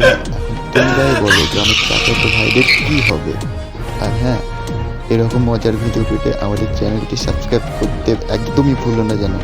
এখন তোমরাই বলো যে আমার চাচাতো ভাইদের কী হবে। আর হ্যাঁ এরকম মজার ভিডিও পেতে আমাদের চ্যানেলটি সাবস্ক্রাইব করতে একদমই ভুলো না যেন।